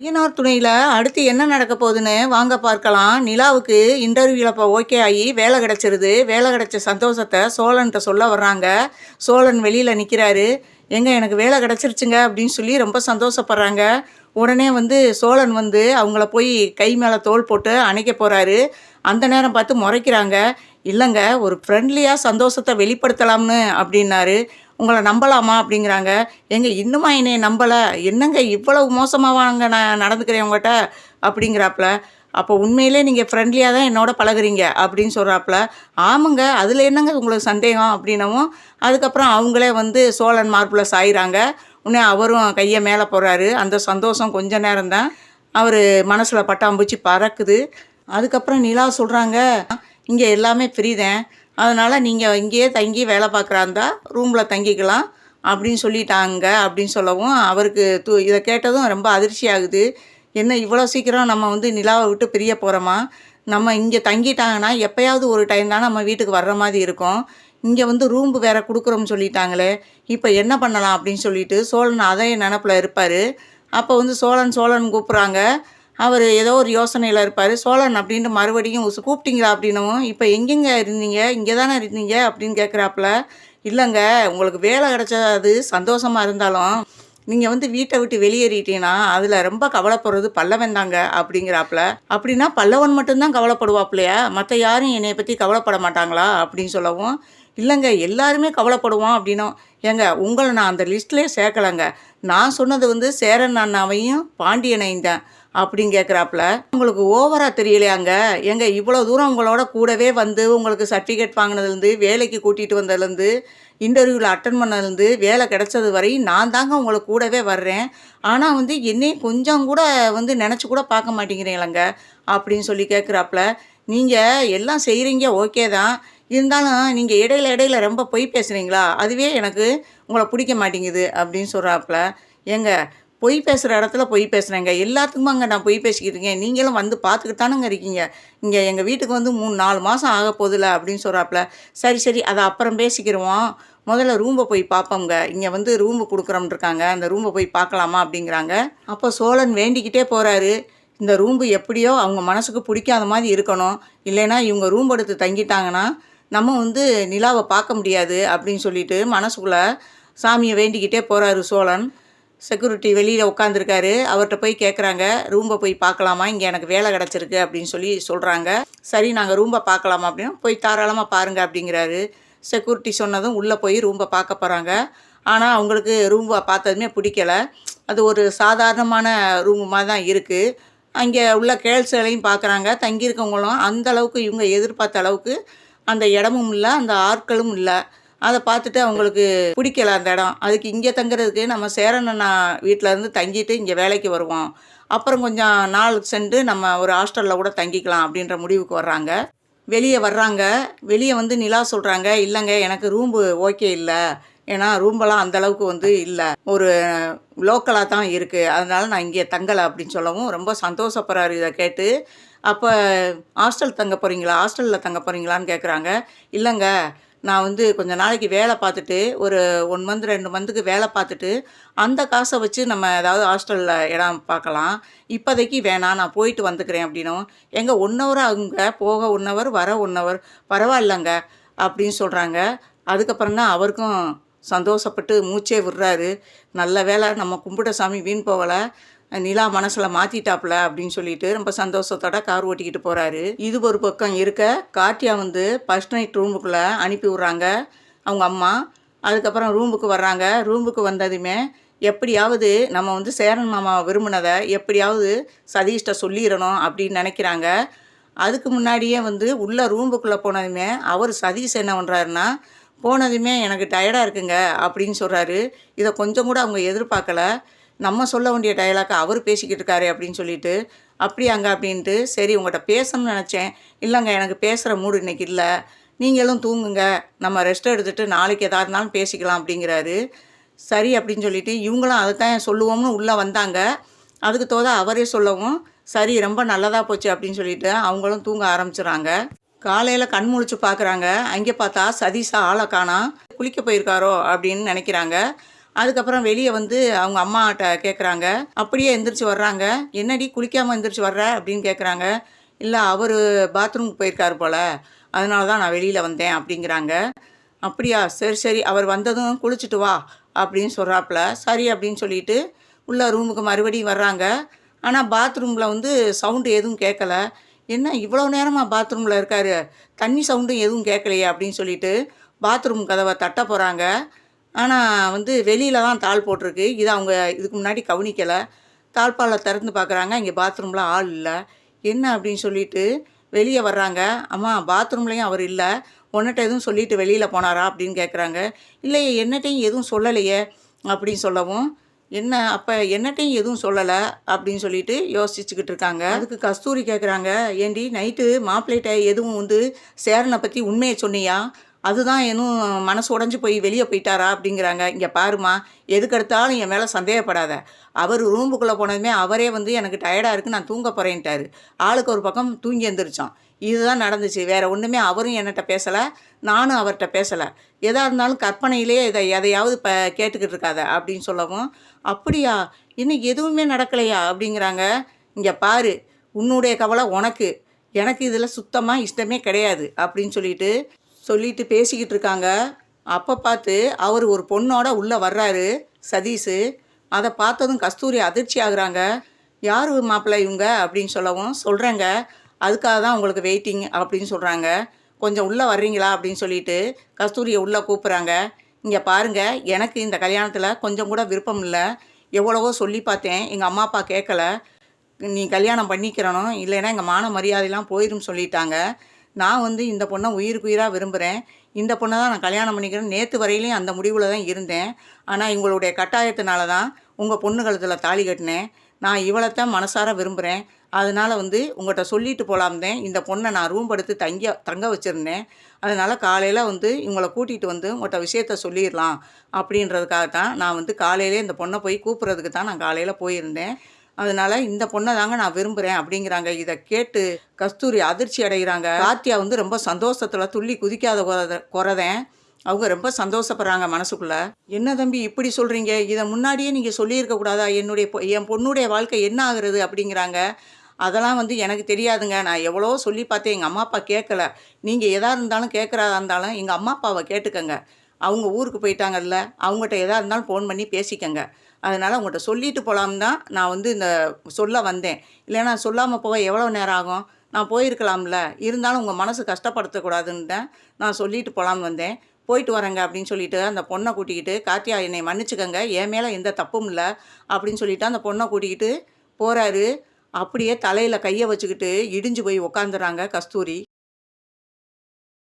ஐயனார் துணையில் அடுத்து என்ன நடக்க போகுதுன்னு வாங்க பார்க்கலாம். நிலாவுக்கு இன்டர்வியூவில் இப்போ ஓகே ஆகி வேலை கிடச்சிருது. வேலை கிடச்ச சந்தோஷத்தை சோழன்கிட்ட சொல்ல வர்றாங்க. சோழன் வெளியில் நிற்கிறாரு எங்க எனக்கு வேலை கிடச்சிருச்சுங்க அப்படின்னு சொல்லி ரொம்ப சந்தோஷப்படுறாங்க. உடனே வந்து சோழன் வந்து அவங்கள போய் கை மேலே தோல் போட்டு அணைக்க போகிறாரு அந்த நேரம் பார்த்து முறைக்கிறாங்க. இல்லைங்க ஒரு ஃப்ரெண்ட்லியாக சந்தோஷத்தை வெளிப்படுத்தலாம்னு அப்படின்னாரு. உங்களை நம்பலாமா அப்படிங்கிறாங்க. எங்க இன்னுமா என்னைய நம்பலை? என்னங்க இவ்வளவு மோசமாவாங்க நான் நடந்துக்கிறேன் உங்கள்கிட்ட அப்படிங்கிறாப்புல. அப்போ உண்மையிலே நீங்கள் ஃப்ரெண்ட்லியாக தான் என்னோட பழகுறீங்க அப்படின்னு சொல்கிறாப்புல ஆமாங்க அதில் என்னங்க உங்களுக்கு சந்தேகம் அப்படின்னவும் அதுக்கப்புறம் அவங்களே வந்து சோழன் மார்பில் சாயிறாங்க. உடனே அவரும் கையை மேலே போகிறாரு அந்த சந்தோஷம் கொஞ்ச நேரம்தான் அவர் மனசில் பட்டாம்பூச்சி பறக்குது. அதுக்கப்புறம் நிலா சொல்கிறாங்க இங்கே எல்லாமே ஃப்ரீ தான். அதனால் நீங்கள் இங்கேயே தங்கி வேலை பார்க்குறாந்தா ரூமில் தங்கிக்கலாம் அப்படின்னு சொல்லிட்டாங்க அப்படின்னு சொல்லவும் அவருக்கு து இதை கேட்டதும் ரொம்ப அதிர்ச்சி ஆகுது. என்ன இவ்வளோ சீக்கிரம் நம்ம வந்து நிலாவை விட்டு பிரிய போகிறோமா நம்ம இங்கே தங்கிட்டாங்கன்னா எப்போயாவது ஒரு டைம் தான் நம்ம வீட்டுக்கு வர்ற மாதிரி இருக்கும். இங்கே வந்து ரூம் வேறு கொடுக்குறோம்னு சொல்லிட்டாங்களே இப்போ என்ன பண்ணலாம் அப்படின்னு சொல்லிட்டு சோழன் அதே நினப்பில் இருப்பார். அப்போ வந்து சோழன் சோழன் கூப்பிட்றாங்க. அவர் ஏதோ ஒரு யோசனையில் இருப்பார். சோழன் அப்படின்ட்டு மறுபடியும் உசு கூப்பிட்டீங்களா அப்படின்னவும் இப்போ எங்கெங்க இருந்தீங்க? இங்கே தானே இருந்தீங்க? அப்படின்னு கேட்குறாப்புல இல்லைங்க உங்களுக்கு வேலை கிடைச்சது சந்தோஷமாக இருந்தாலும் நீங்கள் வந்து வீட்டை விட்டு வெளியேறிட்டீங்கன்னா அதில் ரொம்ப கவலைப்படுறது பல்லவன் தாங்க அப்படிங்கிறாப்புல. அப்படின்னா பல்லவன் மட்டும்தான் கவலைப்படுவாப்புலையா? மற்ற யாரும் என்னை பற்றி கவலைப்பட மாட்டாங்களா? அப்படின்னு சொல்லவும் இல்லைங்க எல்லாருமே கவலைப்படுவோம் அப்படின்னும். ஏங்க உங்களை நான் அந்த லிஸ்ட்லேயே சேர்க்கலைங்க. நான் சொன்னது வந்து சேரன் அண்ணாவையும் பாண்டியனையும் தான். அப்படின்னு கேட்குறாப்புல உங்களுக்கு ஓவராக தெரியலையாங்க? எங்க இவ்வளோ தூரம் உங்களோட கூடவே வந்து உங்களுக்கு சர்டிஃபிகேட் வாங்கினதுலேருந்து வேலைக்கு கூட்டிகிட்டு வந்ததுலேருந்து இன்டர்வியூவில் அட்டன் பண்ணதுலேருந்து வேலை கிடைச்சது வரை நான் தாங்க உங்களை கூடவே வர்றேன். ஆனால் வந்து என்னையும் கொஞ்சம் கூட வந்து நினச்சி கூட பார்க்க மாட்டேங்கிறீங்களங்க அப்படின்னு சொல்லி கேட்குறாப்புல நீங்கள் எல்லாம் செய்கிறீங்க ஓகே தான். இருந்தாலும் நீங்கள் இடையில இடையில ரொம்ப பொய் பேசுகிறீங்களா அதுவே எனக்கு உங்களை பிடிக்க மாட்டேங்குது அப்படின்னு சொல்கிறாப்புல ஏங்க பொய் பேசுகிற இடத்துல பொய் பேசுகிறேங்க எல்லாத்துக்குமே அங்கே நான் பொய் பேசிக்கிட்டு இருக்கேன். நீங்களும் வந்து பார்த்துக்கிட்டு தானுங்க இருக்கீங்க. இங்கே எங்கள் வீட்டுக்கு வந்து மூணு நாலு மாதம் ஆக போதில்ல அப்படின்னு சொல்கிறாப்புல சரி சரி அதை அப்புறம் பேசிக்கிடுவோம் முதல்ல ரூம்பை போய் பார்ப்போங்க இங்கே வந்து ரூம்பு கொடுக்குறோம்னு இருக்காங்க. அந்த ரூமை போய் பார்க்கலாமா அப்படிங்கிறாங்க. அப்போ சோழன் வேண்டிக்கிட்டே போகிறாரு இந்த ரூம்பு எப்படியோ அவங்க மனசுக்கு பிடிக்காத மாதிரி இருக்கணும். இல்லைன்னா இவங்க ரூம் எடுத்து தங்கிட்டாங்கன்னா நம்ம வந்து நிலாவை பார்க்க முடியாது அப்படின்னு சொல்லிட்டு மனசுக்குள்ளே சாமியை வேண்டிக்கிட்டே போகிறாரு சோழன். செக்யூரிட்டி வெளியில் உட்காந்துருக்காரு அவர்கிட்ட போய் கேட்குறாங்க ரூம்பை போய் பார்க்கலாமா இங்கே எனக்கு வேலை கிடச்சிருக்கு அப்படின்னு சொல்லி சொல்கிறாங்க சரி நாங்கள் ரூம்பை பார்க்கலாமா அப்படின்னு போய் தாராளமாக பாருங்கள் அப்படிங்கிறாரு. செக்யூரிட்டி சொன்னதும் உள்ளே போய் ரூம்பை பார்க்க போகிறாங்க ஆனால் அவங்களுக்கு ரூம்பை பார்த்ததுமே பிடிக்கல. அது ஒரு சாதாரணமான ரூம் மாதிரி தான் இருக்குது அங்கே உள்ள கேள்ஸுகளையும் பார்க்குறாங்க தங்கியிருக்கவங்களும் அந்த அளவுக்கு இவங்க எதிர்பார்த்த அளவுக்கு அந்த இடமும் இல்லை அந்த ஆட்களும் இல்லை. அதை பார்த்துட்டு அவங்களுக்கு பிடிக்கல அந்த இடம். அதுக்கு இங்கே தங்குறதுக்கு நம்ம சேரண்ணா அண்ணா வீட்டில் இருந்து தங்கிட்டு இங்கே வேலைக்கு வருவோம். அப்புறம் கொஞ்சம் நாள் சென்று நம்ம ஒரு ஹாஸ்டலில் கூட தங்கிக்கலாம் அப்படின்ற முடிவுக்கு வர்றாங்க. வெளியே வர்றாங்க. வெளியே வந்து நிலா சொல்கிறாங்க இல்லைங்க எனக்கு ரூம்பு ஓகே இல்லை. ஏன்னா ரூம்பெல்லாம் அந்தளவுக்கு வந்து இல்லை. ஒரு லோக்கலாக தான் இருக்குது அதனால் நான் இங்கே தங்கலை அப்படின்னு சொல்லவும் ரொம்ப சந்தோஷப்படுறாரு இதை கேட்டு. அப்போ ஹாஸ்டல் தங்க போகிறீங்களா ஹாஸ்டலில் தங்க போகிறீங்களான்னு கேட்குறாங்க இல்லைங்க நான் வந்து கொஞ்ச நாளைக்கு வேலை பார்த்துட்டு ஒரு ஒன் மந்த் ரெண்டு மந்த்துக்கு வேலை பார்த்துட்டு அந்த காசை வச்சு நம்ம ஏதாவது ஹாஸ்டலில் இடம் பார்க்கலாம். இப்போதைக்கு வேணாம் நான் போயிட்டு வந்துக்கிறேன் அப்படின்னும். எங்கே ஒன் ஹவர் போக ஒன் ஹவர் வர ஒன் ஹவர் பரவாயில்லைங்க அப்படின்னு சொல்கிறாங்க அதுக்கப்புறம் தான் அவருக்கும் சந்தோஷப்பட்டு மூச்சே விடுறாரு. நல்ல வேலை நம்ம கும்பிட்ட சாமி வீண் போகலை. நிலா மனசில் மாற்றிட்டாப்புல அப்படின்னு சொல்லிட்டு ரொம்ப சந்தோஷத்தோட கார் ஓட்டிக்கிட்டு போகிறாரு இது ஒரு பக்கம் இருக்க கார்த்தியா வந்து ஃபஸ்ட் நைட் ரூமுக்குள்ளே அனுப்பி விட்றாங்க அவங்க அம்மா. அதுக்கப்புறம் ரூமுக்கு வர்றாங்க. ரூமுக்கு வந்ததுமே எப்படியாவது நம்ம வந்து சேரன் மாமா விரும்பினதை எப்படியாவது சதீஷ்ட சொல்லிடணும் அப்படின்னு நினைக்கிறாங்க. அதுக்கு முன்னாடியே வந்து உள்ள ரூமுக்குள்ளே போனதுமே அவர் சதீஷ் என்ன பண்ணுறாருன்னா போனதுமே எனக்கு டயர்டாக இருக்குங்க அப்படின்னு சொல்கிறாரு இதை கொஞ்சம் கூட அவங்க எதிர்பார்க்கல. நம்ம சொல்ல வேண்டிய டயலாக்கை அவர் பேசிக்கிட்டு இருக்காரு அப்படின்னு சொல்லிட்டு அப்படியாங்க அப்படின்ட்டு சரி உங்கள்கிட்ட பேசணும்னு நினச்சேன். இல்லைங்க எனக்கு பேசுகிற மூடு இன்றைக்கி இல்லை. நீங்களும் தூங்குங்க. நம்ம ரெஸ்ட் எடுத்துகிட்டு நாளைக்கு எதா இருந்தாலும் பேசிக்கலாம் அப்படிங்கிறாரு. சரி அப்படின்னு சொல்லிட்டு இவங்களும் அதைத்தான் சொல்லுவோம்னு உள்ளே வந்தாங்க. அதுக்கு தோத அவரே சொல்லவும் சரி ரொம்ப நல்லதாக போச்சு அப்படின்னு சொல்லிட்டு அவங்களும் தூங்க ஆரம்பிச்சிடுறாங்க காலையில் கண் முழிச்சு பார்க்குறாங்க அங்கே பார்த்தா சதீஷா ஆளை காணா குளிக்க போயிருக்காரோ அப்படின்னு நினைக்கிறாங்க. அதுக்கப்புறம் வெளியே வந்து அவங்க அம்மாட்ட கேட்குறாங்க அப்படியே எந்திரிச்சு வர்றாங்க. என்னடி குளிக்காமல் எந்திரிச்சு வர்ற? அப்படின்னு கேட்குறாங்க இல்லை அவர் பாத்ரூமுக்கு போயிருக்காரு போல். அதனால தான் நான் வெளியில் வந்தேன். அப்படிங்கிறாங்க. அப்படியா? சரி சரி. அவர் வந்ததும் குளிச்சுட்டு வா. அப்படின்னு சொல்கிறாப்புல சரி அப்படின்னு சொல்லிட்டு உள்ள ரூமுக்கு மறுபடியும் வர்றாங்க. ஆனால் பாத்ரூமில் வந்து சவுண்டு எதுவும் கேட்கல என்ன இவ்வளோ நேரமாக பாத்ரூமில் இருக்காரு? தண்ணி சவுண்டும் எதுவும் கேட்கலையே அப்படின்னு சொல்லிட்டு பாத்ரூம் கதவை தட்ட போகிறாங்க ஆனால் வந்து வெளியில் தான் தாள் போட்டிருக்கு. இது அவங்க இதுக்கு முன்னாடி கவனிக்கலை. தாழ்பாலை திறந்து பார்க்குறாங்க இங்கே பாத்ரூமில் ஆள் இல்லை. என்ன அப்படின்னு சொல்லிட்டு வெளியே வர்றாங்க. அம்மா பாத்ரூம்லேயும் அவர் இல்லை. உன்னிட்ட எதுவும் சொல்லிட்டு வெளியில் போனாரா அப்படின்னு கேட்குறாங்க இல்லையே என்னட்டையும் எதுவும் சொல்லலையே அப்படின்னு சொல்லவும் என்ன அப்போ என்னட்டையும் எதுவும் சொல்லலை அப்படின்னு சொல்லிட்டு யோசிச்சுக்கிட்டு இருக்காங்க. அதுக்கு கஸ்தூரி கேட்குறாங்க ஏண்டி நைட்டு மாப்பிள்ளைகிட்ட எதுவும் வந்து சேரனை பற்றி உண்மையை சொன்னியா? அதுதான் இன்னும் மனசு உடஞ்சி போய் வெளியே போயிட்டாரா அப்படிங்கிறாங்க. இங்கே பாருமா எதுக்கெடுத்தாலும் என் மேலே சந்தேகப்படாத. அவர் ரூமுக்குள்ளே போனதுமே அவரே வந்து எனக்கு டயர்டாக இருக்குது நான் தூங்க போகிறேன்ட்டாரு ஆளுக்கு ஒரு பக்கம் தூங்கி எந்திரிச்சோம் இதுதான் நடந்துச்சு. வேறு ஒன்றுமே அவரும் என்னட்ட பேசலை நானும் அவர்கிட்ட பேசலை. எதாக இருந்தாலும் கற்பனையிலே இதை எதையாவது இப்போ கேட்டுக்கிட்டு இருக்காத அப்படின்னு சொல்லவும் அப்படியா? இன்னும் எதுவுமே நடக்கலையா? அப்படிங்கிறாங்க. இங்கே பாரு உன்னுடைய கவலை உனக்கு. எனக்கு இதில் சுத்தமாக இஷ்டமே கிடையாது அப்படின்னு சொல்லிட்டு சொல்லிட்டு பேசிக்கிட்டு இருக்காங்க. அப்போ பார்த்து அவர் ஒரு பொண்ணோட உள்ளே வர்றாரு சதீஷு. அதை பார்த்ததும் கஸ்தூரி அதிர்ச்சி ஆகுறாங்க. யார் மாப்பிள்ளை இவங்க? அப்படின்னு சொல்லவும் சொல்கிறேங்க அதுக்காக தான் உங்களுக்கு வெயிட்டிங் அப்படின்னு சொல்கிறாங்க கொஞ்சம் உள்ளே வர்றீங்களா? அப்படின்னு சொல்லிட்டு கஸ்தூரியை உள்ளே கூப்பிட்றாங்க. இங்கே பாருங்கள் எனக்கு இந்த கல்யாணத்தில் கொஞ்சம் கூட விருப்பம் இல்லை. எவ்வளவோ சொல்லி பார்த்தேன். எங்கள் அம்மா அப்பா கேட்கல நீ கல்யாணம் பண்ணிக்கிறணும். இல்லைன்னா எங்கள் மான மரியாதையெல்லாம் போயிடும் சொல்லிட்டாங்க. நான் வந்து இந்த பொண்ணை உயிருக்கு உயிராக விரும்புகிறேன் இந்த பொண்ணை தான் நான் கல்யாணம் பண்ணிக்கிறேன். நேற்று வரையிலையும் அந்த முடிவில் தான் இருந்தேன். ஆனால் இவங்களுடைய கட்டாயத்தினால தான் உங்கள் பொண்ணு கழுத்தில் தாலி கட்டினேன். நான் இவ்வளோத்தான் மனசார விரும்புகிறேன் அதனால் வந்து உங்கள்கிட்ட சொல்லிட்டு போலாம்தேன் இந்த பொண்ணை நான் ரூம் படுத்து தங்கி தங்க வச்சுருந்தேன். அதனால் காலையில் வந்து இவங்களை கூட்டிகிட்டு வந்து உங்கள்கிட்ட விஷயத்த சொல்லிடலாம் அப்படின்றதுக்காக தான் நான் வந்து காலையிலே இந்த பொண்ணை போய் கூப்பிட்றதுக்கு தான் நான் காலையில் போயிருந்தேன். அதனால் இந்த பொண்ணை தாங்க நான் விரும்புகிறேன் அப்படிங்கிறாங்க. இதை கேட்டு கஸ்தூரி அதிர்ச்சி அடைகிறாங்க. கார்த்தியா வந்து ரொம்ப சந்தோஷத்தில் துள்ளி குதிக்காத குறதேன். அவங்க ரொம்ப சந்தோஷப்படுறாங்க மனசுக்குள்ளே. என்ன தம்பி இப்படி சொல்கிறீங்க இதை முன்னாடியே நீங்கள் சொல்லியிருக்க கூடாதா? என்னுடைய பொ- என் பொண்ணுடைய வாழ்க்கை என்ன ஆகுறது? அப்படிங்கிறாங்க. அதெல்லாம் வந்து எனக்கு தெரியாதுங்க. நான் எவ்வளோ சொல்லி பார்த்தேன். எங்கள் அம்மா அப்பா கேட்கல நீங்கள் எதாக இருந்தாலும் கேட்குறதா இருந்தாலும் எங்கள் அம்மா அப்பாவை கேட்டுக்கங்க. அவங்க ஊருக்கு போயிட்டாங்கல்ல. அவங்ககிட்ட எதாக இருந்தாலும் ஃபோன் பண்ணி பேசிக்கங்க. அதனால் உங்கள்கிட்ட சொல்லிட்டு போகலான்னு தான் நான் வந்து இந்த சொல்ல வந்தேன். இல்லைன்னா சொல்லாமல் போக எவ்வளோ நேரம் ஆகும்? நான் போயிருக்கலாம்ல. இருந்தாலும் உங்கள் மனசு கஷ்டப்படுத்தக்கூடாதுன்னு தான் நான் சொல்லிட்டு போகலான்னு வந்தேன். போயிட்டு வரேங்க அப்படின்னு சொல்லிட்டு அந்த பொண்ணை கூட்டிக்கிட்டு கார்த்தியா என்னை மன்னிச்சுக்கங்க. என் மேலே எந்த தப்பும் இல்லை. அப்படின்னு சொல்லிட்டு அந்த பொண்ணை கூட்டிக்கிட்டு போகிறாரு அப்படியே தலையில் கையை வச்சுக்கிட்டு இடிஞ்சு போய் உக்காந்துறாங்க கஸ்தூரி.